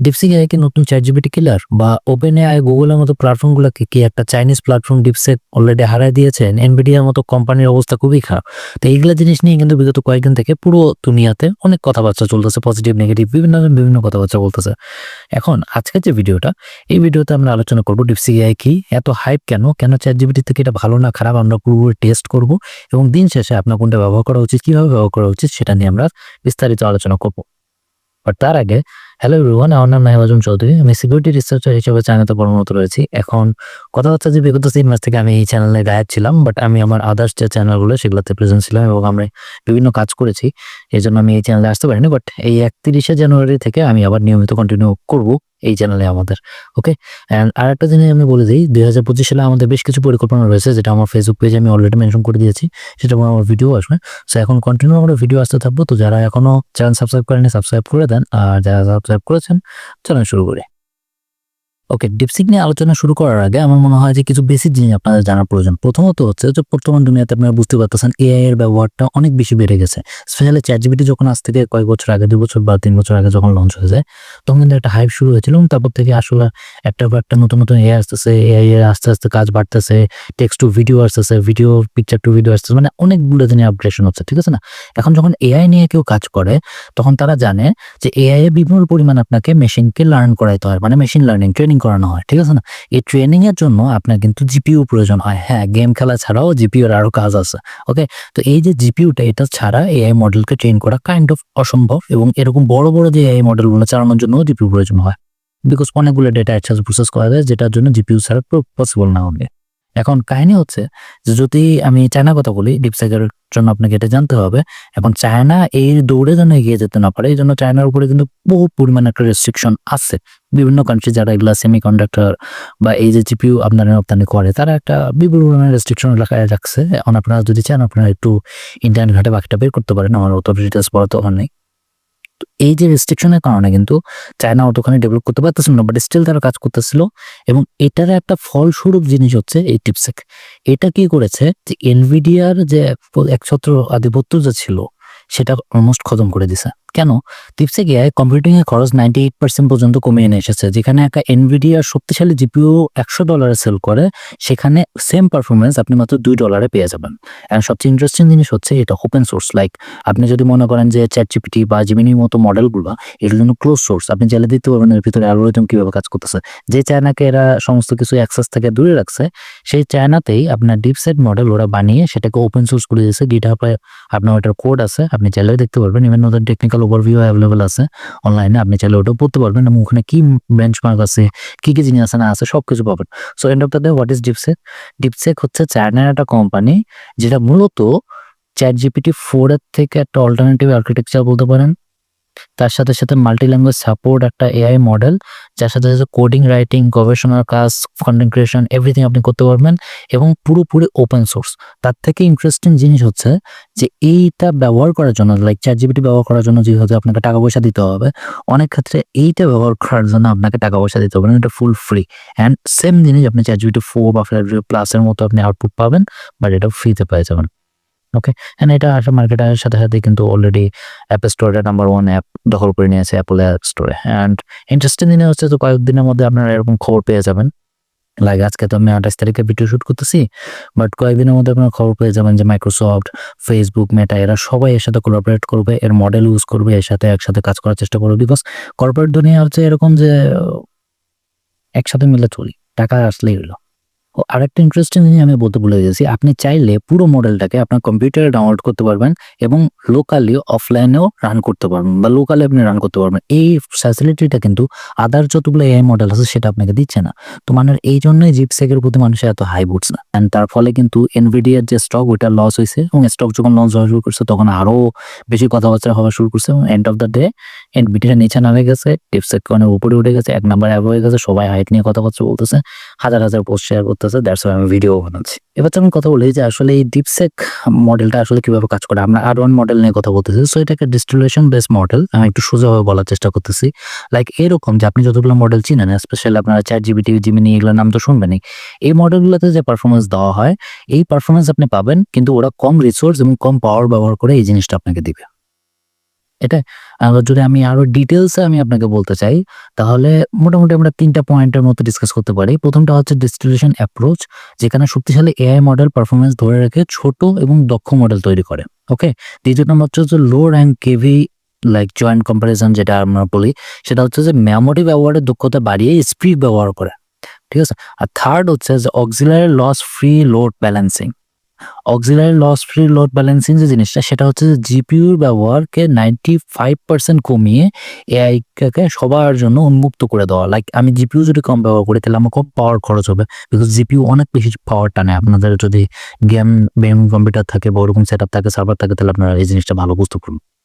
DeepSeek AI কি নতুন Chat GPT killer বা ওপেন এআই গুগলের মতো প্ল্যাটফর্মগুলোকে কি একটা চাইনিজ প্ল্যাটফর্ম ডিপসেক অলরেডি হারায় দিয়েছেন? এনভিডিয়ার মতো কোম্পানির অবস্থা খুবই খারাপ। তো এইগুলো জিনিস নিয়ে কিন্তু বিগত কয়েকদিন থেকে পুরো দুনিয়াতে অনেক কথাবার্তা চলতেছে পজিটিভ নেগেটিভ বিভিন্ন বিভিন্ন কথাবার্তা বলতেছে। এখন আজকের যে ভিডিওটা, এই ভিডিওতে আমরা আলোচনা করব ডিপসিক এআই কি, এত হাইপ কেন কেন চ্যাট জিবিটি থেকে এটা ভালো না, খারাপ, আমরা পুরোপুরি টেস্ট করব, এবং দিন শেষে আপনার কোনটা ব্যবহার করা উচিত, কীভাবে ব্যবহার করা উচিত, সেটা নিয়ে আমরা বিস্তারিত আলোচনা করব। বাট তার আগে হ্যালো এভরিওয়ান আমার নাম নাহিম চৌধুরী। আমি সিকিউরিটি রিসার্চার হিসেবে চায়নাতে কর্মরত রয়েছি। এখন কথা হচ্ছে যে বিগত তিন মাস থেকে আমি এই চ্যানেলে গায়েব ছিলাম বাট আমি আমার আদার্স যে চ্যানেলগুলো সেগুলোতে প্রেজেন্ট ছিলাম এবং আমরা বিভিন্ন কাজ করেছি এই জন্য আমি এই চ্যানেলে আসতে পারিনি বাট এই একত্রিশে জানুয়ারি থেকে আমি আবার নিয়মিত কন্টিনিউ করব এই চ্যানেলে আমাদের ওকে অ্যান্ড আর একটা জিনিস আমি বলে দিই, দুই হাজার পঁচিশ সালে আমাদের বেশ কিছু পরিকল্পনা রয়েছে, যেটা আমার ফেসবুক পেজে আমি অলরেডি মেনশন করে দিয়েছি, সেটা আমার ভিডিও আসবে। সো এখন কন্টিনিউ আমরা ভিডিও আসতে থাকব, তো যারা এখনও চ্যানেল সাবস্ক্রাইব করেনি সাবস্ক্রাইব করে দেন, আর যারা সাবস্ক্রাইব করেছেন। চ্যানেল শুরু করি। ওকে ডিপসিক নিয়ে আলোচনা শুরু করার আগে আমার মনে হয় যে কিছু বেসিক জিনিস আপনাদের জানার প্রয়োজন। প্রথমত হচ্ছে যে বর্তমান দুনিয়াতে আপনারা বুঝতে পারতেছেন এআই এর ব্যবহারটা অনেক বেশি বেড়ে গেছে। স্পেশালি চ্যাট জিপিটি যখন আজ থেকে কয়েক বছর আগে, দুই বছর বা তিন বছর আগে যখন লঞ্চ হয়ে যায়, তখন কিন্তু একটা হাইপ শুরু হয়েছিল এবং তারপর থেকে আসলে একটা পর একটা নতুন নতুন এআই আসতেছে এআই এর আস্তে আস্তে কাজ বাড়তেছে টেক্সট টু ভিডিও আসতেছে ভিডিও পিকচার টু ভিডিও আসতেছে মানে অনেকগুলো জিনিস আপগ্রেশন হচ্ছে, ঠিক আছে না? এখন যখন এআই নিয়ে কেউ কাজ করে, তখন তারা জানে যে এআই এ বিপুল পরিমাণ আপনাকে মেশিনকে লার্ন করাইতে হয় মানে মেশিন লার্নিং ট্রেনিং করানো হয়, ঠিক আছে না? এই ট্রেনিং এর জন্য আপনার কিন্তু জিপিউ প্রয়োজন হয়। হ্যাঁ গেম খেলা ছাড়াও জিপিউর আরও কাজ আছে ওকে তো এই যে জিপিউটা এটা ছাড়া এআই মডেলকে ট্রেন করা কাইন্ড অফ অসম্ভব এবং এরকম বড় বড় যে এআই মডেলগুলো চালানোর জন্য জিপিউ প্রয়োজন হয়। বিকজ অনেকগুলো ডেটা একসাথে প্রসেস করা যায়, যেটার জন্য জিপিউ ছাড়া পসিবল না হবে। এখন কাহিনী হচ্ছে যে যদি আমি চায়না কথা বলি ডিপসাইকের জন্য আপনাকে এটা জানতে হবে। এখন চায়না এই দৌড়ে যেন এগিয়ে যেতে না পারে, এই জন্য চায়নার উপরে কিন্তু বহু পরিমাণে একটা রেস্ট্রিকশন আছে। বিভিন্ন কান্ট্রি যারা এগুলা সেমি কন্ডাক্টর বা এই যে জিপিউ আপনারা রপ্তানি করে, তারা একটা বিপুল পরিমাণে রেস্ট্রিকশন এলাকায় রাখছে। এখন আপনারা যদি চান, আপনারা একটু ইন্টারনেট ঘাটে বাকিটা বের করতে পারেন। আমার অত ডিটেলস বড় তো নেই। তো এই যে রেস্ট্রিকশনের কারণে কিন্তু চায়না অতখানি ডেভেলপ করতে পারতেছিল না বাট স্টিল তারা কাজ করতেছিল এবং এটার একটা ফলস্বরূপ জিনিস হচ্ছে এই টিপসেক এটা কি করেছে যে এনভিডিয়ার যে একছত্র আধিপত্য যে ছিল, সেটা অলমোস্ট খতম করে দিছে। কেন? টিপসে গিয়ে কম্পিউটিং এর খরচ নাইনটি এইট পার্সেন্ট পর্যন্ত কমে এনে এসেছে, যেখানে একটা এনভিডিয়ার শক্তিশালী জিপিও একশো ডলারে সেল করে, সেখানে সেম পারফরমেন্স আপনি মাত্র দুই ডলারে পেয়ে যাবেন। অ্যান্ড সবচেয়ে ইন্টারেস্টিং জিনিস হচ্ছে এটা ওপেন সোর্স লাইক আপনি যদি মনে করেন যে চ্যাট জিপিটি বা জিমিনির মতো মডেলগুলো এটার জন্য ক্লোজ সোর্স আপনি জেলে দিতে পারবেন এর ভিতরে অ্যালগোরিদম কীভাবে কাজ করতেছে। যে চায়নাকে এরা সমস্ত কিছু অ্যাক্সেস থেকে দূরে রাখছে, সেই চায়নাতেই আপনার ডিপসেট মডেল ওরা বানিয়ে সেটাকে ওপেন সোর্স করে দিয়েছে। গিটহাবে আপনার ওটার কোড আছে, আপনি চাইলে দেখতে পারবেন। ইভেন ওদের টেকনিক্যাল ওভারভিউ অ্যাভেলেবেল আছে অনলাইনে আপনি চাইলে ওটাও পড়তে পারবেন এবং ওখানে কি বেঞ্চমার্ক আছে, কী কী জিনিস আছে, না আছে সব কিছু পাবেন। So end of the day what is DeepSeek DeepSeek হচ্ছে চায়নার একটা কোম্পানি যেটা মূলত চ্যাট জিপিটি ফোরের থেকে একটা অল্টারনেটিভ আর্কিটেকচার বলতে পারেন। তার সাথে সাথে মাল্টি ল্যাঙ্গুয়েজ সাপোর্ট একটা এআই মডেল যার সাথে সাথে কোডিং রাইটিং গবেষণার কাজ কন্টেন্ট ক্রিয়েশন এভরিথিং আপনি করতে পারবেন এবং পুরোপুরি ওপেন সোর্স তার থেকে ইন্টারেস্টিং জিনিস হচ্ছে যে এইটা ব্যবহার করার জন্য লাইক চ্যাট জিপিটি ব্যবহার করার জন্য যেহেতু আপনাকে টাকা পয়সা দিতে হবে, অনেক ক্ষেত্রে এইটা ব্যবহার করার জন্য আপনাকে টাকা পয়সা দিতে হবে না এটা ফুল ফ্রি অ্যান্ড সেম জিনিস আপনি চ্যাট জিপিটি ফোর বা ফ্ল্যাট প্লাসের মতো আপনি আউটপুট পাবেন বাট এটা ফ্রিতে পেয়ে যাবেন। ওকে অ্যান্ড এটা আসলে মার্কেটের সাথে সাথে কিন্তু অলরেডি অ্যাপ স্টোরে নাম্বার ওয়ান অ্যাপ দখল করে নিয়েছে অ্যাপল অ্যাপ স্টোরে অ্যান্ড ইন্টারেস্টিং দিনে হচ্ছে তো কয়েকদিনের মধ্যে আপনারা এরকম খবর পেয়ে যাবেন। লাইক আজকে তো আমি আঠাশ তারিখে ভিডিও শ্যুট করতেছি বাট কয়েকদিনের মধ্যে আপনারা খবর পেয়ে যাবেন যে মাইক্রোসফট ফেসবুক মেটা এরা সবাই এর সাথে কোলাবরেট করবে, এর মডেল ইউজ করবে, এর সাথে একসাথে কাজ করার চেষ্টা করবে। বিকজ কর্পোরেট দুনিয়া হচ্ছে এরকম যে, একসাথে মিলে চলি, টাকা আসলেই হলো। ও আরেকটা ইন্টারেস্টিং জিনিস আমি বলতে ভুলে গেছি। আপনি চাইলে পুরো মডেলটাকে আপনার কম্পিউটারে ডাউনলোড করতে পারবেন এবং লোকালি অফলাইনেও রান করতে পারবেন বা লোকালি আপনি রান করতে পারবেন। এই ফ্যাসিলিটিটা কিন্তু আদার যতগুলো এআই মডেল আছে সেটা আপনাকে দিচ্ছে না। তো মানে এই জন্যই জিপসেকের প্রতি মানুষের এত হাই বুটস না। অ্যান্ড তার ফলে কিন্তু এনভিডিয়ার যে স্টক ওইটা লস হয়েছে এবং স্টক যখন লস হওয়া শুরু করছে, তখন আরও বেশি কথাবার্তা হওয়া শুরু করছে এবং এন্ড অফ দ্য ডে এনভিডিয়ার নিচে নামে গেছে টিপসেক অনেক উপরে উঠে গেছে, এক নাম্বার অ্যাপ হয়ে গেছে, সবাই হাইট নিয়ে কথাবার্তা বলতেছে, হাজার হাজার পোস্ট শেয়ার করতেছে দ্যাটস আমি ভিডিও বানাচ্ছি। এবার আমি কথা বলি যে আসলে এই ডিপসেক মডেলটা আসলে কীভাবে কাজ করে? আমরা আর ওয়ান মডেল নিয়ে কথা বলতেছি। সো একটা ডিস্টিলেশন বেস মডেল আমি একটু সোজাভাবে বলার চেষ্টা করতেছি। লাইক এরকম যে আপনি যতগুলো মডেল চিনেন স্পেশালি আপনারা চ্যাট জিবিটি জিমিনি এগুলোর নাম তো শুনবেনই, এই মডেলগুলোতে যে পারফরমেন্স দেওয়া হয়, এই পারফরমেন্স আপনি পাবেন, কিন্তু ওরা কম রিসোর্স এবং কম পাওয়ার ব্যবহার করে এই জিনিসটা আপনাকে দিবে। এটা যদি আমি আরও ডিটেলসে আমি আপনাকে বলতে চাই, তাহলে মোটামুটি আমরা তিনটা পয়েন্টের মতো ডিসকাস করতে পারি। প্রথমটা হচ্ছে ডিস্ট্রিবিউশন অ্যাপ্রোচ যেখানে শক্তিশালী এআই মডেল পারফরমেন্স ধরে রেখে ছোট এবং দক্ষ মডেল তৈরি করে ওকে দ্বিতীয় নম্বর হচ্ছে low rank KV like joint comparison যেটা আমরা বলি, সেটা হচ্ছে যে মেমোরি ব্যবহারের দক্ষতা বাড়িয়ে স্পিড ব্যবহার করে, ঠিক আছে? আর থার্ড হচ্ছে যে auxiliary loss free load balancing auxiliary loss free load balancing যে জিনিসটা, সেটা হচ্ছে যে জিপিউর ব্যবহারকে নাইনটি ফাইভ পার্সেন্ট কমিয়ে এআইকে সবার জন্য উন্মুক্ত করে দেওয়া। লাইক আমি জিপিউ যদি কম ব্যবহার করি, তাহলে আমার কম পাওয়ার খরচ হবে। বিকজ জিপিউ অনেক বেশি পাওয়ার টানে। আপনাদের যদি গেম গেম কম্পিউটার থাকে বা ওরকম সেট থাকে সার্ভার থাকে, তাহলে আপনারা এই জিনিসটা ভালো বুঝতে পারবেন।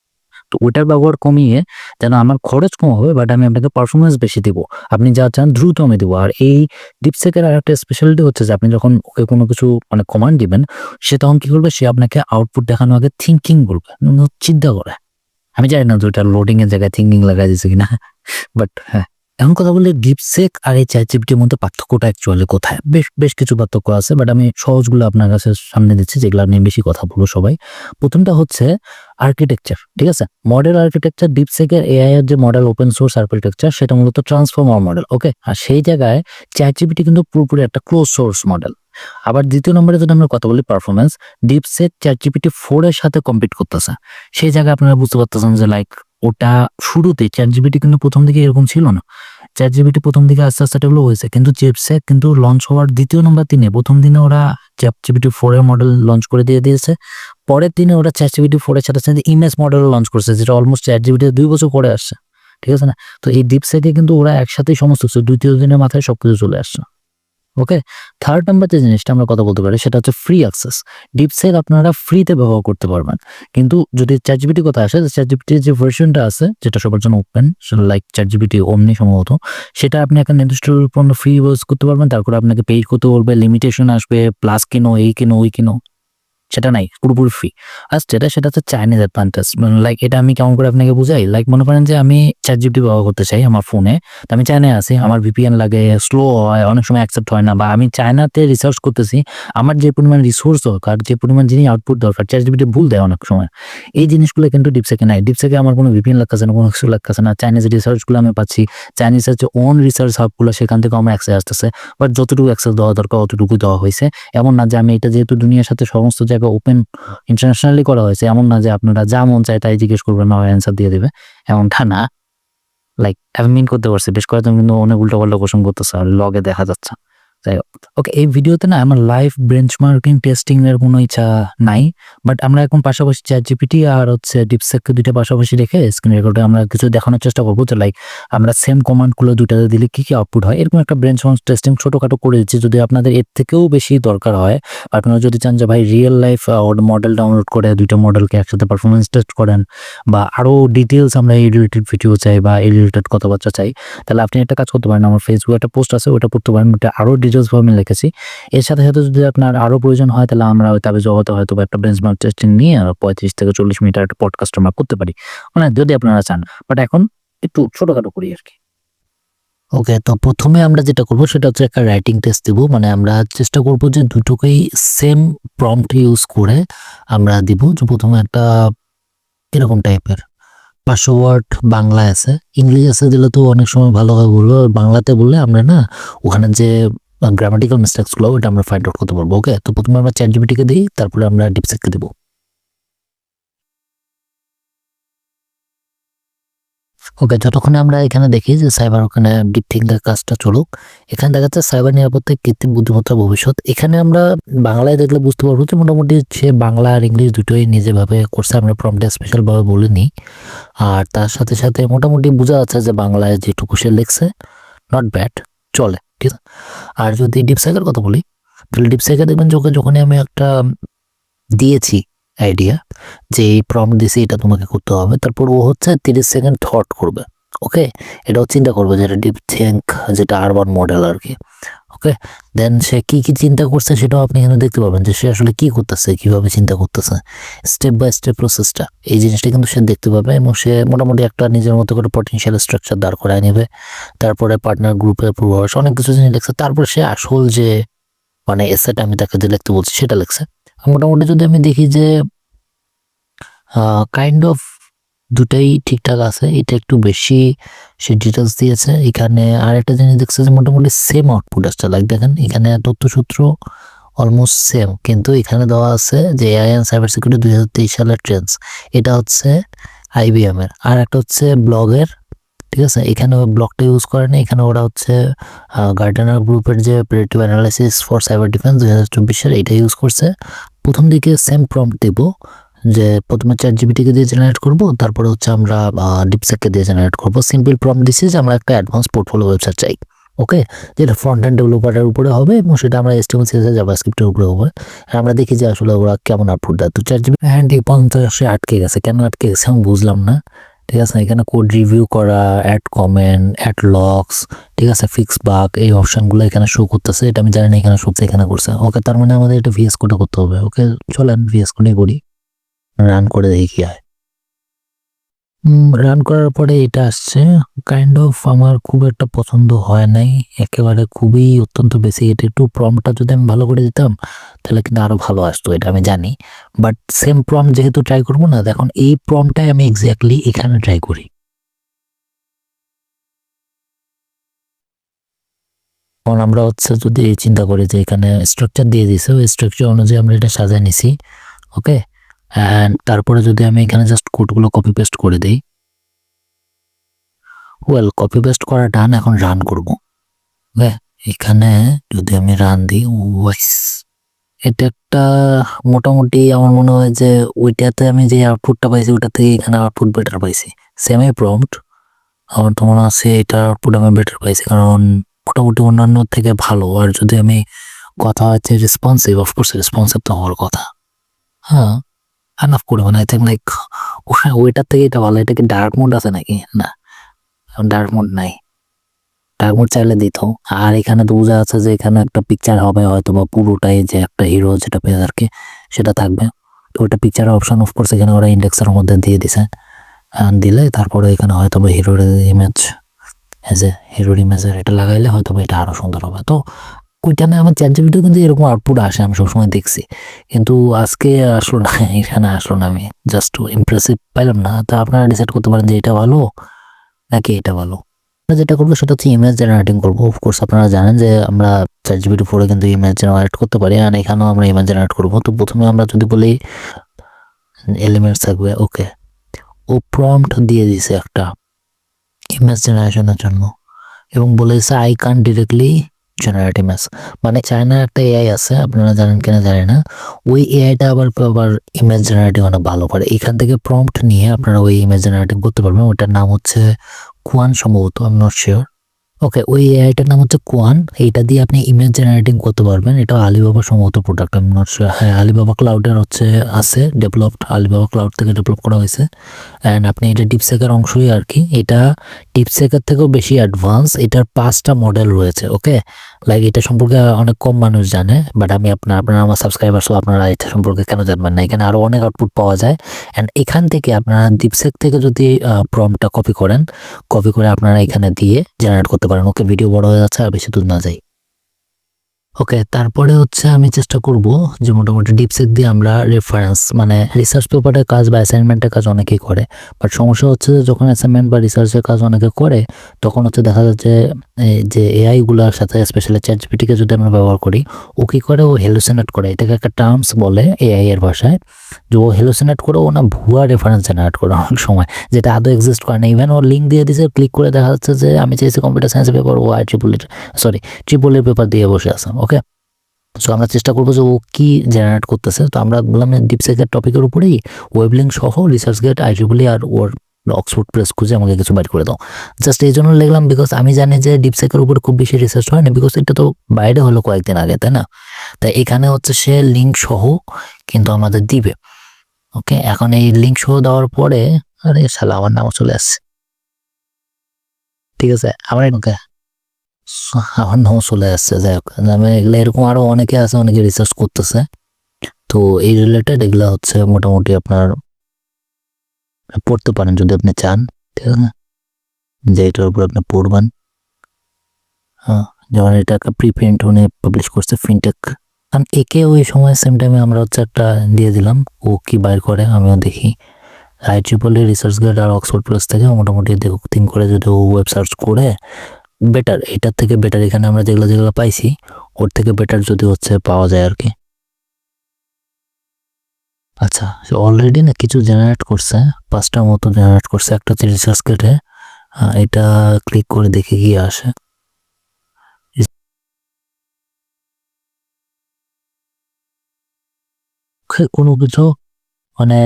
তো ওইটার ব্যবহার কমিয়ে যেন আমার খরচ কম হবে বাট আমি আপনাকে পারফরমেন্স বেশি দিব। আপনি যা চান দ্রুত আমি দেবো। আর এই ডিপসেকের আর একটা স্পেশালিটি হচ্ছে যে, আপনি যখন ওকে কোনো কিছু মানে কমান্ড দিবেন, সে তখন কী করবে? সে আপনাকে আউটপুট দেখানো আগে থিঙ্কিং বলবে চিন্তা করে। আমি জানি না যে ওটা লোডিং এর জায়গায় থিঙ্কিং লাগাই দিচ্ছে কিনা বাট হ্যাঁ। এখন কথা বললে ডিপসেক আর এই চ্যাট জিপিটির মধ্যে পার্থক্যটা অ্যাকচুয়ালি কোথায়? বেশ বেশ কিছু পার্থক্য আছে বাট আমি সহজগুলো আপনার কাছে সামনে দিচ্ছি, যেগুলো নিয়ে বেশি কথা বলব সবাই। প্রথমটা হচ্ছে আর্কিটেকচার ঠিক আছে? মডেল আর্কিটেকচার ডিপসেকের এআই এর যে মডেল ওপেন সোর্স আর্কিটেকচার সেটা মূলত ট্রান্সফর্মার মডেল ওকে আর সেই জায়গায় চ্যাট জিপিটি কিন্তু পুরোপুরি একটা ক্লোজ সোর্স মডেল আবার দ্বিতীয় নম্বরে যদি আমরা কথা বলি performance DeepSeek Chat GPT four এর সাথে কম্পিট করতেছে। সেই জায়গায় আপনারা বুঝতে পারতেছেন যে লাইক ওটা শুরুতে চ্যাট জিপিটি কিন্তু প্রথম দিকে এরকম ছিল না। চ্যাট জিপিটি প্রথম দিকে আস্তে আস্তে ডেভেলপ হয়েছে, কিন্তু চিপসেক কিন্তু লঞ্চ হওয়ার দ্বিতীয় নম্বর দিনে প্রথম দিনে ওরা চ্যাট জিপিটি ফোর এর মডেল লঞ্চ করে দিয়ে দিয়েছে। পরের দিনে ওরা চ্যাট জিপিটি ফোর এর সাথে সাথে ইমেজ মডেল লঞ্চ করছে, যেটা অলমোস্ট চ্যাট জিপিটি দুই বছর পরে আসছে। ঠিক আছে না? তো এই ডিপসেকে কিন্তু ওরা একসাথেই সমস্ত কিছু দ্বিতীয় দিনের মাথায় সবকিছু চলে আসছে। ওকে থার্ড নাম্বার যে জিনিসটা আমরা কথা বলতে পারি, সেটা হচ্ছে ফ্রি অ্যাক্সেস ডিপসেল আপনারা ফ্রিতে ব্যবহার করতে পারবেন। কিন্তু যদি চ্যাট জিপিটি কথা আসে চ্যাট জিপিটির যে ভার্সনটা আছে, যেটা সবার জন্য ওপেন লাইক চ্যাট জিপিটি অমনি সম্ভবত, সেটা আপনি একটা নির্দিষ্ট ফ্রি ইউজ করতে পারবেন। তারপরে আপনাকে পেইড করতে বলবে লিমিটেশন আসবে প্লাস কিনো, এই কিনো, ওই কিনো। সেটা নাই, পুরোপুরি ফ্রি আর যেটা সেটা হচ্ছে চাইনিজ অ্যাডভান্টেজ লাইক এটা আমি কেমন করে আপনাকে বুঝাই? লাইক মনে করেন যে আমি চ্যাট জিপিটি ব্যবহার করতে চাই আমার ফোনে তো আমি চায়নায় আছি, আমার ভিপিএন লাগে স্লো হয়, অনেক সময় অ্যাকসেপ্ট হয় না, বা আমি চায়নাতে রিসার্চ করতেছি, আমার যে পরিমাণ রিসোর্স দরকার, যে পরিমাণ জিনিস আউটপুট দরকার চ্যাট জিপিটি ভুল দেয় অনেক সময়। এই জিনিসগুলো কিন্তু ডিপসেকে নাই। ডিপসেকে আমার কোনো ভিপিএন লাগতেছে না, কোনো কিছু লাগতেছে না। চাইনিজ রিসার্চগুলো আমি পাচ্ছি। চাইনিজের হচ্ছে ওন রিসার্চ হাবগুলো সেখান থেকে আমার অ্যাক্সেস আসতেছে। বাট যতটুকু অ্যাক্সেস দেওয়া দরকার অতটুকু দেওয়া হয়েছে। এমন না যে আমি এটা যেহেতু দুনিয়ার সাথে সমস্ত ওপেন ইন্টারন্যাশনালি করা হয়েছে, এমন না যে আপনারা যা মন চায় তাই জিজ্ঞেস করবেন, না অ্যান্সার দিয়ে দেবে। এমনটা না। লাইক আমি মিন করতে পারছে। বেশ কয়েকজন কিন্তু অনেক উল্টো পাল্টা কোশ্চেন করতেছে আর লগে দেখা যাচ্ছে। যাই হোক। ওকে এই ভিডিওতে না আমার লাইভ বেঞ্চমার্কিং টেস্টিং এর কোনো ইচ্ছা নাই বাট আমরা এখন পাশাপাশি চ্যাট জিপিটি আর হচ্ছে ডিপসেককে দুইটা পাশাপাশি রেখে স্ক্রিন রেকর্ডে আমরা কিছু দেখানোর চেষ্টা করব যে লাইক আমরা সেম কমান্ডগুলো দুইটাতে দিলে কি কি আউটপুট হয়। এরকম একটা বেঞ্চমার্ক টেস্টিং ছোটোখাটো করে দিচ্ছি যদি আপনাদের এর থেকেও বেশি দরকার হয়। আপনারা যদি চান যে, ভাই রিয়েল লাইফ মডেল ডাউনলোড করে, দুইটা মডেলকে একসাথে পারফরমেন্স টেস্ট করেন, বা আরও ডিটেলস আমরা এই রিলেটেড ভিডিও চাই বা এই রিলেটেড কথাবার্তা চাই, তাহলে আপনি একটা কাজ করতে পারেন। আমার ফেসবুকে একটা পোস্ট আছে, ওটা পড়তে পারেন, ওটা আরও ডিটেলস ভাবে আমি লিখেছি। এর সাথে সাথে যদি আপনার আরও প্রয়োজন হয়, তাহলে আমরা তবে জগতে হয়তো একটা বেঞ্চমার্ক টেস্টিং নিয়ে পঁয়ত্রিশ থেকে চল্লিশ মিনিটের একটা পডকাস্ট আমরা করতে পারি। মানে যদি আপনারা চান। বাট এখন একটু ছোটোখাটো করি আর কি। ওকে তো প্রথমে আমরা যেটা করব, সেটা হচ্ছে একটা রাইটিং টেস্ট দিব। মানে আমরা চেষ্টা করব যে দুটোকেই সেম প্রম্পট ইউজ করে আমরা দিব। যে প্রথমে একটা এরকম টাইপের পাঁচশো ওয়ার্ড বাংলা আছে। ইংলিশ আছে দিলে তো অনেক সময় ভালো হয় বলব। বাংলাতে বললে আমরা না, ওখানে যে গ্রামাটিক্যাল মিস্টেক্সগুলো ওটা আমরা ফাইন্ড আউট করতে পারব ওকে তো প্রথমে আমরা চ্যাট জিপিটিকে দিই, তারপরে আমরা ডিপসেককে দেবো। ওকে যতক্ষণে আমরা এখানে দেখি যে সাইবার ওখানে ডিপ থিঙ্কের কাজটা চলুক, এখানে দেখা যাচ্ছে সাইবার নিরাপত্তা কৃত্রিম বুদ্ধিমত্তার ভবিষ্যৎ। এখানে আমরা বাংলায় দেখলে বুঝতে পারব যে মোটামুটি সে বাংলা আর ইংলিশ দুটোই নিজেভাবে করছে, আমরা প্রমটা স্পেশালভাবে বলিনি। আর তার সাথে সাথে মোটামুটি বোঝা যাচ্ছে যে বাংলায় যেটুকু সে লিখছে নট ব্যাড চলে। ঠিক আছে? আর যদি ডিপসাইকের কথা বলি, তাহলে ডিপসাইকে দেখবেন যখন, যখনই আমি একটা দিয়েছি আইডিয়া যে এই প্রম দিছি এটা তোমাকে করতে হবে, তারপর ও হচ্ছে তিরিশ সেকেন্ড থট করবে ওকে এটাও চিন্তা করবে যেটা ডিপ থিঙ্ক যেটা আরবান মডেল আর কি। ওকে দেন সে কি কি চিন্তা করছে সেটাও আপনি এখানে দেখতে পাবেন যে সে আসলে কি করতেছে, কীভাবে চিন্তা করতেছে। স্টেপ বাই স্টেপ প্রসেসটা এই জিনিসটা কিন্তু সে দেখতে পাবে এবং সে মোটামুটি একটা নিজের মতো করে পটেনশিয়াল স্ট্রাকচার দাঁড় করায় নেবে। তারপরে পার্টনার গ্রুপের পূর্বাভাস অনেক কিছু জিনিস লিখছে। তারপর সে আসল যে মানে এসেটা আমি তাকে যে লিখতে বলছি সেটা লিখছে। মোটামুটি যদি আমি দেখি যে কাইন্ড অফ দুটাই ঠিকঠাক আছে, এটা একটু বেশি সে ডিটেলস দিয়েছে। এখানে আর একটা জিনিস দেখছে যে মোটামুটি সেম আউটপুট আসছে। লাইক দেখেন, এখানে তথ্যসূত্র অলমোস্ট সেম কিন্তু এখানে দেওয়া আছে যে এআই অ্যান্ড সাইবার সিকিউরিটি দুই হাজার তেইশ সালের ট্রেন্ডস এটা হচ্ছে আইবিএম এর। আর একটা হচ্ছে ব্লগের, ঠিক আছে? এখানে ব্লকটা ইউজ করে না এখানে ওরা হচ্ছে গার্ডেনার গ্রুপের যে predictive analysis for cyber defence দুই হাজার চব্বিশের এটা ইউজ করছে। প্রথম দিকে সেম প্রম্পট দেব যে প্রথমে চ্যাট জিবিটিকে দিয়ে জেনারেট করব, তারপরে হচ্ছে আমরা ডিপসেককে দিয়ে জেনারেট করব। সিম্পল প্রম দিছি যে আমরা একটা অ্যাডভান্স পোর্টফোলিও ওয়েবসাইট চাই ওকে যেটা ফ্রন্ট এন্ড ডেভেলপারের উপরে হবে এবং সেটা আমরা এসটিএমএল সিএসএস জাভাস্ক্রিপ্টের উপরে হবে। আর আমরা দেখি যে আসলে ওরা কেমন আউটপুট দেয়। তো চ্যাট জিবি হ্যান্ড পঞ্চাশে আটকে গেছে। কেন আটকে গেছে আমি বুঝলাম না, ঠিক আছে? এখানে কোড রিভিউ করা অ্যাড কমেন্ট অ্যাড লক্স ঠিক আছে? ফিক্স বাক এই অপশনগুলো এখানে শো করতেছে। এটা আমি জানি না এখানে সবচেয়ে এখানে করছে। ওকে তার মানে আমাদের এটা ভিএস কোডে করতে হবে ওকে চলেন ভিএস কোডে করি। রান করে দেখি কি হয়। রান করার পরে এটা আসছে। কাইন্ড অফ আমার খুব একটা পছন্দ হয় নাই। একেবারে খুবই অত্যন্ত বেশি এটা একটু প্রমটা যদি আমি ভালো করে দিতাম, তাহলে কিন্তু আরও ভালো আসতো, এটা আমি জানি। বাট সেম প্রম যেহেতু ট্রাই করব না, দেখুন, এই প্রমটাই আমি এক্স্যাক্টলি এখানে ট্রাই করি। এখন আমরা হচ্ছে যদি চিন্তা করি যে এখানে স্ট্রাকচার দিয়ে দিছে, ওই স্ট্রাকচার অনুযায়ী আমরা এটা সাজায় নিছি ওকে অ্যান্ড তারপরে যদি আমি এখানে জাস্ট কোডগুলো কপি পেস্ট করে দিই। ওয়েল কপি পেস্ট করা ডান এখন রান করব। এখানে যদি আমি রান দিই ওয়াইস এটা একটা মোটামুটি আমার মনে হয় যে ওইটাতে আমি যে আউটপুটটা পাইছি ওটা থেকে এখানে আউটপুট বেটার পাইছি। সেমই প্রম্পট আমার তো মনে আছে এটার আউটপুট আমি বেটার পাইছি, কারণ মোটামুটি অন্যান্য থেকে ভালো। আর যদি আমি কথা হচ্ছে রেসপন্সিভ অফকোর্স রেসপন্সিভ তো হওয়ার কথা। হ্যাঁ? আনাফ করে মানে আই থিঙ্ক লাইক ওইটার থেকে এটা ভালো, এটা কি ডার্ক মোড আছে নাকি? না ডার্ক মোড নাই। ডার্ক মোড চাইলে দিত আর এখানে তো বোঝা আছে যে এখানে একটা পিকচার হবে হয়তো বা পুরোটাই যে একটা হিরো যেটা পেয়ে আর কি, সেটা থাকবে। তো ওটা পিকচারের অপশন অফ কোর্স এখানে ওরা ইন্ডেক্সের মধ্যে দিয়ে দিছে। দিলে তারপরে এখানে হয়তো বা হিরোর ইমেজ এজ এ হিরোর ইমেজের এটা লাগাইলে হয়তো এটা আরও সুন্দর হবে। তো ওইটা না, আমার চ্যাট জিবিটিও কিন্তু এরকম আউটপুট আসে, আমি সবসময় দেখছি। কিন্তু আজকে আসলো না, এখানে আসলো না আমি। জাস্ট ইমপ্রেসিভ পাইলাম না। তা আপনারা ডিসাইড করতে পারেন যে এটা ভালো নাকি এটা ভালো। আমরা যেটা করব সেটা হচ্ছে ইমেজ জেনারেটিং করব। অফকোর্স আপনারা জানেন যে আমরা চ্যাট জিবিটি ফোরে কিন্তু ইমেজ জেনারেট করতে পারি আর এখানেও আমরা ইমেজ জেনারেট করব। তো প্রথমে আমরা যদি বলি এলিমেন্টস থাকবে ওকে ও প্রম্পট দিয়ে দিছে একটা ইমেজ জেনারেশনের জন্য। এবং বলেছে আই কান ডিরেক্টলি জেনারেট ইমেজ মানে চায়নার একটা এআই আছে, আপনারা জানেন কিনা জানি না। ওই এআইটা আবার আবার ইমেজ জেনারেটিং অনেক ভালো করে। এখান থেকে প্রম্পট নিয়ে আপনারা ওই ইমেজ জেনারেটিং করতে পারবেন। ওটার নাম হচ্ছে কোয়ান সম্ভবত আমি নট শিওর ওকে ওই এআইটার নাম হচ্ছে কোয়ান। এইটা দিয়ে আপনি ইমেজ জেনারেটিং করতে পারবেন। এটা আলিবাবা সম্ভবত প্রোডাক্ট আমি নট হ্যাঁ আলিবাবা ক্লাউডের হচ্ছে, আছে ডেভেলপড আলিবাবা ক্লাউড থেকে ডেভেলপ করা হয়েছে। অ্যান্ড আপনি এটা ডিপসেকের অংশই আর কি। এটা ডিপসেকের থেকেও বেশি অ্যাডভান্স এটার পাঁচটা মডেল রয়েছে ওকে লাইক এটা সম্পর্কে অনেক কম মানুষ জানে বাট আমি আপনার, আপনারা, আমার সাবস্ক্রাইবার সব আপনারা এটা সম্পর্কে কেন জানবেন না? এখানে আরও অনেক আউটপুট পাওয়া যায়। অ্যান্ড এখান থেকে আপনারা ডিপসেক থেকে যদি প্রমটা কপি করেন কপি করে আপনারা এখানে দিয়ে জেনারেট করতে পারেন। ওকে ভিডিও বড় হয়ে যাচ্ছে আর বেশি দূর না যাই। ওকে তারপরে হচ্ছে আমি চেষ্টা করব যে মোটামুটি ডিপসেক দিয়ে আমরা রেফারেন্স মানে রিসার্চ পেপারের কাজ বা অ্যাসাইনমেন্টের কাজ অনেকেই করে। বাট সমস্যা হচ্ছে যে যখন অ্যাসাইনমেন্ট বা রিসার্চের কাজ অনেকে করে, তখন হচ্ছে দেখা যাচ্ছে যে এআইগুলোর সাথে স্পেশালি চ্যাট জিপিটিকে যদি আমরা ব্যবহার করি, ও কী করে? ও হেলুসিনেট করে। এটাকে একটা টার্মস বলে এআই এর ভাষায়। যে ও হেলুসিনেট করে, ও না ভুয়া রেফারেন্স জেনারেট করে অনেক সময়, যেটা আদৌ এক্সিস্ট করে না। ইভেন ও লিঙ্ক দিয়ে দিয়েছে ক্লিক করে দেখা যাচ্ছে যে আমি চেয়েছি কম্পিউটার সায়েন্স পেপার ও আই ট্রিপলের সরি ট্রিপলের পেপার দিয়ে বসে আছে ওকে সো আমরা চেষ্টা করব যে ও কি জেনারেট করতেছে। তো আমরা বললাম ডিপসেকের টপিকের উপরেই ওয়েবলিং সহ research gate I triple E আর ওর অক্সফোর্ড প্রেস খুঁজে আমাকে কিছু বাইর করে দাও। জাস্ট এই জন্য লিখলাম বিকজ আমি জানি যে ডিপসেকের উপরে খুব বেশি রিসার্চ হয় না বিকজ এটা তো বাইরে হলো কয়েকদিন আগে, তাই না? তাই এখানে হচ্ছে সে লিঙ্ক সহ কিন্তু আমাদের দিবে। ওকে এখন এই লিঙ্ক সহ দেওয়ার পরে, আরে শালা, আমার নামও চলে আসছে। ঠিক আছে? আমার আমার নামও চলে আসছে, যাই হোক। আমি এগুলো এরকম আরও অনেকে আছে, অনেকে রিসার্চ করতেছে। তো এই রিলেটেড এগুলো হচ্ছে মোটামুটি আপনার পড়তে পারেন যদি আপনি চান। ঠিক আছে? যে এটার উপর আপনি পড়বেন। হ্যাঁ যেমন এটা একটা প্রিপ্রিন্ট উনি পাবলিশ করছে ফিনটেক কারণ একে ওই সময় সেম টাইমে আমরা হচ্ছে একটা দিয়ে দিলাম। ও কি বাইর করে আমিও দেখি। আই ট্রিপল রিসার্চ গাইড আর অক্সফোর্ড প্লাস থেকে মোটামুটি থিঙ্ক করে যদি ও ওয়েব সার্চ করে বেটার এটার থেকে বেটার এখানে আমরা যেগুলো যেগুলো পাইছি, ওর থেকে বেটার যদি হচ্ছে পাওয়া যায় আর কি। আচ্ছা অলরেডি না কিছু জেনারেট করছে, পাঁচটা মতো জেনারেট করছে, একটা হচ্ছে রিসার্চ কেটে এটা ক্লিক করে দেখে গিয়ে আসে। কোনো কিছু মানে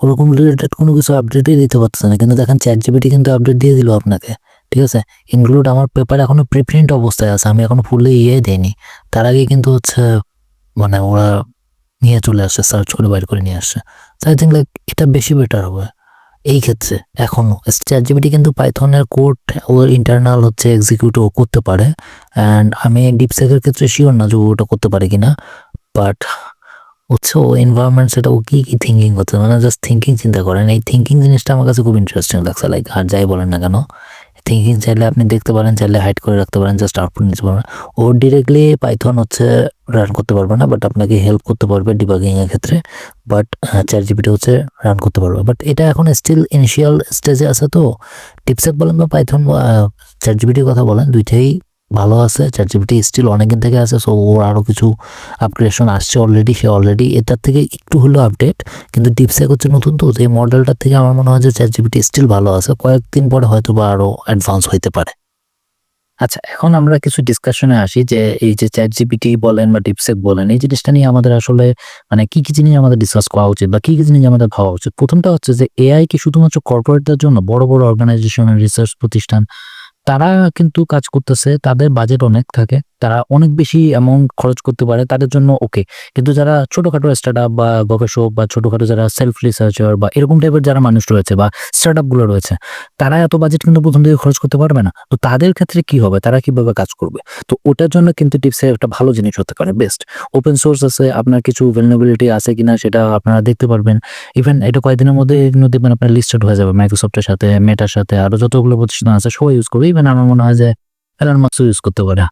ওরকম রিলেটেড কোনো কিছু আপডেটই দিতে পারতেছে না। কিন্তু দেখেন চ্যাট জিপিটি কিন্তু আপডেট দিয়ে দিল আপনাকে, ঠিক আছে? ইনক্লুড আমার পেপার এখনও প্রিপ্রিন্ট অবস্থায় আছে, আমি এখনও ফুললি ইয়ে দিইনি। তার আগে কিন্তু হচ্ছে মানে ওরা নিয়ে চলে আসছে সার্চ করে বাইর করে নিয়ে আসছে তাই থিঙ্ক লাইক এটা বেশি বেটার হবে এই ক্ষেত্রে এখনও চ্যাট জিপিটি কিন্তু পাইথনের কোড ওর ইন্টারনাল হচ্ছে এক্সিকিউটিভ করতে পারে। অ্যান্ড আমি ডিপসেকের ক্ষেত্রে শিওর না যে ওটা করতে পারে কিনা বাট ও এনভায়রনমেন্ট ও কী কী থিঙ্কিং করছে? মানে জাস্ট থিঙ্কিং চিন্তা করেন এই থিঙ্কিং জিনিসটা আমার কাছে খুব ইন্টারেস্টিং লাগছে লাইক আর যাই বলেন না কেন থিঙ্কিং চাইলে আপনি দেখতে পারেন, চাইলে হাইড করে রাখতে পারেন জাস্ট আউটপুট নিতে পারবেন। ও ডিরেক্টলি পাইথন হচ্ছে রান করতে পারবে না বাট আপনাকে হেল্প করতে পারবে ডিবাগিংয়ের ক্ষেত্রে। বাট চার জিবিটা হচ্ছে রান করতে পারবে। বাট এটা এখন স্টিল ইনিশিয়াল স্টেজে আছে তো। টিপসেক বলেন বা পাইথন চার জিবিটির কথা বলেন, দুইটাই ভালো আছে চ্যাট জিপিটি স্টিল অনেকদিন থেকে আছে সো ওর আরও কিছু আপগ্রেডেশন আসছে অলরেডি সে অলরেডি এটার থেকে একটু হলো আপডেট কিন্তু ডিপসেক হচ্ছে নতুন তো এই মডেলটার থেকে আমার মনে হয় যে চ্যাট জিপিটি স্টিল ভালো আছে, কয়েকদিন পরে হয়তো বা আরও অ্যাডভান্স হইতে পারে। আচ্ছা এখন আমরা কিছু ডিসকাশনে আসি যে এই যে চ্যাট জিপিটি বলেন বা ডিপসেক বলেন, এই জিনিসটা নিয়ে আমাদের আসলে মানে কি কি জিনিস আমাদের ডিসকাস করা উচিত বা কি কি জিনিস আমাদের ভাবা উচিত? প্রথমটা হচ্ছে যে এআই কি শুধুমাত্র কর্পোরেটদের জন্য, বড় বড় অর্গানাইজেশন রিসার্চ প্রতিষ্ঠান তারা কিন্তু কাজ করতেছে তাদের বাজেট অনেক থাকে। তারা অনেক বেশি অ্যামাউন্ট খরচ করতে পারে তাদের জন্য ওকে কিন্তু যারা ছোটোখাটো স্টার্ট আপ বা গবেষক বা ছোটোখাটো যারা সেলফ রিসার্চার বা এরকম টাইপের যারা মানুষ রয়েছে বা স্টার্ট আপগুলো রয়েছে, তারা এত বাজেট কিন্তু প্রথম দিকে খরচ করতে পারবে না। তো তাদের ক্ষেত্রে কি হবে? তারা কীভাবে কাজ করবে? তো ওটার জন্য কিন্তু টিপসের একটা ভালো জিনিস হতে পারে বেস্ট ওপেন সোর্স আছে, আপনার কিছু ভেলনেবিলিটি আছে কিনা সেটা আপনারা দেখতে পারবেন। ইভেন এটা কয়েকদিনের মধ্যে দেখবেন আপনার লিস্টেড হয়ে যাবে মাইক্রোসফটের সাথে মেটার সাথে, আরও যতগুলো প্রতিষ্ঠান আছে সবাই ইউজ করবে। ইভেন আমার মনে হয় যে এলান মার্কসও ইউজ করতে পারে।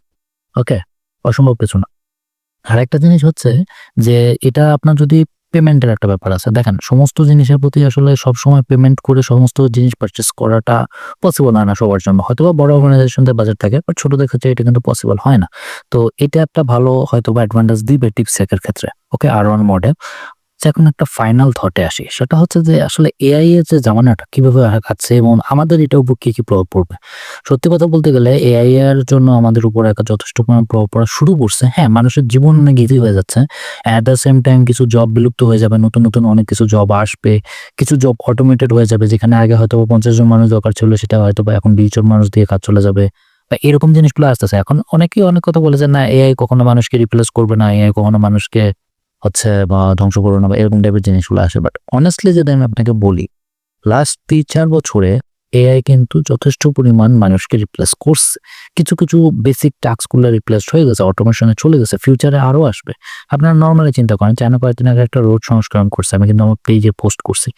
ওকে, অসম্ভব কিছু না। আর একটা জিনিস হচ্ছে যে, এটা আপনার যদি পেমেন্টের একটা ব্যাপার আছে, দেখেন, সমস্ত জিনিসের প্রতি আসলে সব সময় পেমেন্ট করে সমস্ত জিনিস পারচেস করাটা পসিবল হয় না সবার জন্য। হয়তো বা বড় অর্গানাইজেশনদের বাজেট থাকে বাট ছোটোদের ক্ষেত্রে এটা কিন্তু পসিবল হয় না। তো এটা একটা ভালো হয়তো বা অ্যাডভান্টেজ দিবে টিপস একের ক্ষেত্রে, ওকে আর ওয়ান মডেল এখন একটা ফাইনাল থটে আসি। সেটা হচ্ছে যে আসলে এআই এর যে জামানাটা কীভাবে আগাচ্ছে এবং আমাদের এটার উপর কি কি প্রভাব পড়বে? সত্যি কথা বলতে গেলে এআই এর জন্য আমাদের উপর একটা যথেষ্ট পরিমাণ প্রভাব পড়া শুরু করছে। হ্যাঁ মানুষের জীবন অনেক ইজি হয়ে যাচ্ছে। অ্যাট দ্য সেম টাইম কিছু জব বিলুপ্ত হয়ে যাবে, নতুন নতুন অনেক কিছু জব আসবে। কিছু জব অটোমেটেড হয়ে যাবে, যেখানে আগে হয়তো পঞ্চাশ জন মানুষ দরকার ছিল, সেটা হয়তো বা এখন বিশ জন মানুষ দিয়ে কাজ চলে যাবে। বা এরকম জিনিসগুলো আসতেছে। এখন অনেকেই অনেক কথা বলে যে, না এআই কখনো মানুষকে রিপ্লেস করবে না। এআই কখনো মানুষকে হচ্ছে বা ধ্বংস করো না বা এরকম টাইপের জিনিসগুলো আসে। বাট অনেস্টলি যদি আমি আপনাকে বলি লাস্ট তিন চার বছরে এআই কিন্তু যথেষ্ট পরিমাণ মানুষকে রিপ্লেস করছে। কিছু কিছু বেসিক টাস্কগুলো রিপ্লেস হয়ে গেছে অটোমেশনে চলে গেছে ফিউচারে আরও আসবে। আপনারা নর্মালি চিন্তা করেন চায়না কয়েকদিন আগে একটা রোড সংস্করণ করছে, আমি কিন্তু আমার পেজে পোস্ট করছি।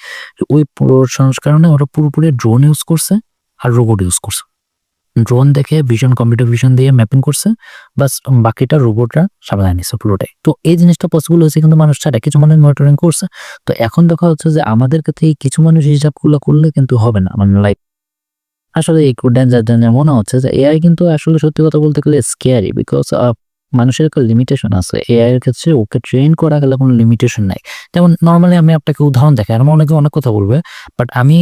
ওই রোড সংস্করণে ওরা পুরোপুরি ড্রোন ইউজ করছে আর রোবট ইউজ করছে। ড্রোন দেখে ভিশন কম্পিউটার ভিশন দিয়ে ম্যাপিং করছে, বাস বাকিটা রোবটরা সামলায় নিছে পুরোটাই। তো এই জিনিসটা পসিবল হয়েছে কিন্তু মানুষ ছাড়া কিছু মানুষ মনিটরিং করছে। তো এখন দেখা হচ্ছে যে আমাদের কাছে কিছু মানুষ হিসাবগুলো করলে কিন্তু হবে না মানে লাইক আসলে এই ডেঞ্জার ডেঞ্জার মনে হচ্ছে যে এআই কিন্তু আসলে সত্যি কথা বলতে গেলে স্কেয়ারি বিকজ মানুষের একটা লিমিটেশন আছে। এআই এর ক্ষেত্রে ওকে ট্রেন করা গেলে কোনো লিমিটেশন নাই। যেমন নর্মালি আমি আপনাকে উদাহরণ দেখাই, আমার অনেকে অনেক কথা বলবে বাট আমি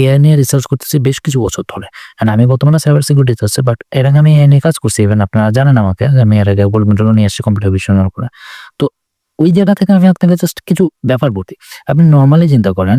এআই নিয়ে রিসার্চ করতেছি বেশ কিছু বছর ধরে। আর আমি বর্তমানে সাইবার সিকিউরিটি আছে বাট এর আগে আমি এআই নিয়ে কাজ করছি ইভেন আপনারা জানেন আমাকে যে আমি এর আগে গোল্ড মেডেল নিয়ে এসেছি কম্পিউটার বিষয়ের উপরে। তো ওই জায়গা থেকে আমি আপনাকে জাস্ট কিছু ব্যাপার বলি। আপনি নর্মালি চিন্তা করেন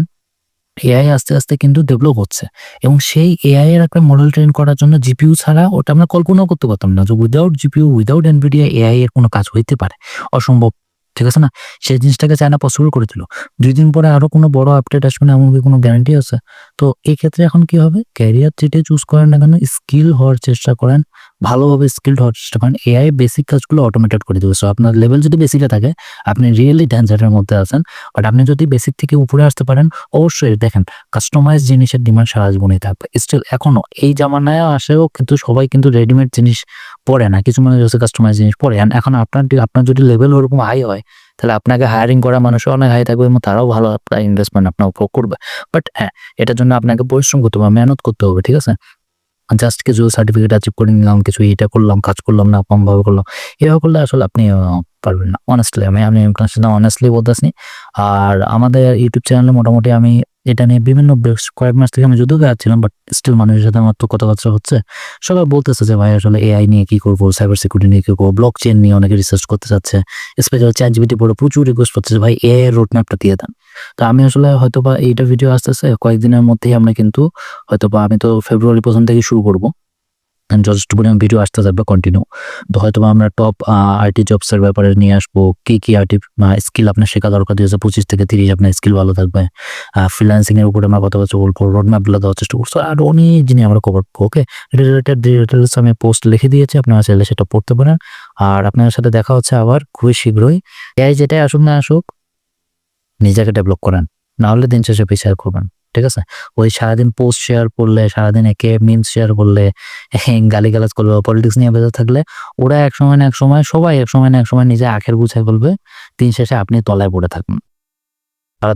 এআই আস্তে আস্তে কিন্তু ডেভেলপ হচ্ছে। এবং সেই এআই এর একটা মডেল ট্রেন করার জন্য জিপিইউ ছাড়া ওটা আমরা কল্পনাও করতে পারতাম না যে without GPU without Nvidia AI এর কোনো কাজ হইতে পারে। অসম্ভব, ঠিক আছে না? সেই জিনিসটাকে চায়না পসিবল করে দিল। দুই দিন পরে আরও কোনো বড় আপডেট আসবে না, এমন কি কোনো গ্যারান্টি আছে? তো এই ক্ষেত্রে এখন কি হবে? ক্যারিয়ার যেটা চুজ করেন না কেন স্কিল হওয়ার চেষ্টা করেন। ভালোভাবে স্কিল্ড হওয়ার চেষ্টা করেন। এআই বেসিক কাজগুলো অটোমেটেড করে দেবে। সো আপনার লেভেল যদি বেসিকে থাকে, আপনি রিয়েলি ড্যান্সারের মধ্যে আছেন। বাট আপনি যদি বেসিক থেকে উপরে আসতে পারেন, অবশ্যই দেখেন কাস্টমাইজ জিনিসের ডিমান্ড সারা জীবনই থাকবে। স্টিল এখনও এই জামানায় আসেও কিন্তু সবাই কিন্তু রেডিমেড জিনিস পরে না। কিছু মানুষ হচ্ছে কাস্টমাইজ জিনিস পরে। এখন আপনার আপনার যদি লেভেল ওরকম হাই হয়, তাহলে আপনাকে হায়ারিং করা মানুষও অনেক হাই থাকবে এবং তারাও ভালো আপনার ইনভেস্টমেন্ট আপনার উপর করবে। বাট হ্যাঁ এটার জন্য আপনাকে পরিশ্রম করতে হবে, মেহনত করতে হবে, ঠিক আছে? জাস্ট কিছু সার্টিফিকেট অ্যাচিভ করে নিলাম, কিছু এটা করলাম, কাজ করলাম, না কমভাবে করলাম। এভাবে করলে আসলে আপনি পারবেন না অনেস্টলি আমি আমি অনেস্টলি বলতেছি। আর আমাদের ইউটিউব চ্যানেলে মোটামুটি আমি এটা নিয়ে বিভিন্ন বেশ কয়েক মাস থেকে আমি যদিও যাচ্ছিলাম বাট স্টিল মানুষের সাথে আমার তো কথাবার্তা হচ্ছে। সবাই বলতেছে যে, ভাই, আসলে এআই নিয়ে কি করব? সাইবার সিকিউরিটি নিয়ে কি করব? ব্লক চেন নিয়ে অনেকে রিসার্চ করতে চাচ্ছে। স্পেশাল চ্যাট জিবিটি পড়ে প্রচুর রিকোয়েস্ট করতেছে, ভাই এ রোড ম্যাপটা দিয়ে দেন। তো আমি আসলে হয়তো বা এইটা ভিডিও আসতেছে, কয়েকদিনের মধ্যেই আমরা কিন্তু হয়তো বা আমি তো ফেব্রুয়ারি প্রথম থেকে শুরু করব। যথেষ্ট পরিমাণ ভিডিও আসতে থাকবে কন্টিনিউ তো হয়তো আমরা টপ আইটি জবসের ব্যাপারে নিয়ে আসব। কি কি আইটি স্কিল আপনার শেখা দরকার? দুই হাজার পঁচিশ থেকে তিরিশ আপনার স্কিল ভালো থাকবে। ফ্রিল্যান্সিং এর উপরে আমরা কথাবার্তা বলব রোড ম্যাপগুলো দেওয়ার চেষ্টা করব আর অনেক জিনিস আমরা কভার করব ওকে রিলেটেড ডিটেলস আমি পোস্ট লিখে দিয়েছি, আপনারা চাইলে সেটা পড়তে পারেন। আর আপনার সাথে দেখা হচ্ছে আবার খুবই শীঘ্রই। এআই যেটাই আসুক না আসুক, নিজেকে ডেভেলপ করেন। না হলে দিন শেষে পিছিয়ে করবেন। ঠিক আছে? ওই সারাদিন পোস্ট শেয়ার করলে, সারাদিন একে মিমস শেয়ার করলে গালি গালাজ করবে পলিটিক্স নিয়ে বেঁচে থাকলে, ওরা এক সময় না এক সময় সবাই এক সময় না এক সময় নিজে আখের গুছায় বলবে, দিন শেষে আপনি তলায় পড়ে থাকবেন তারা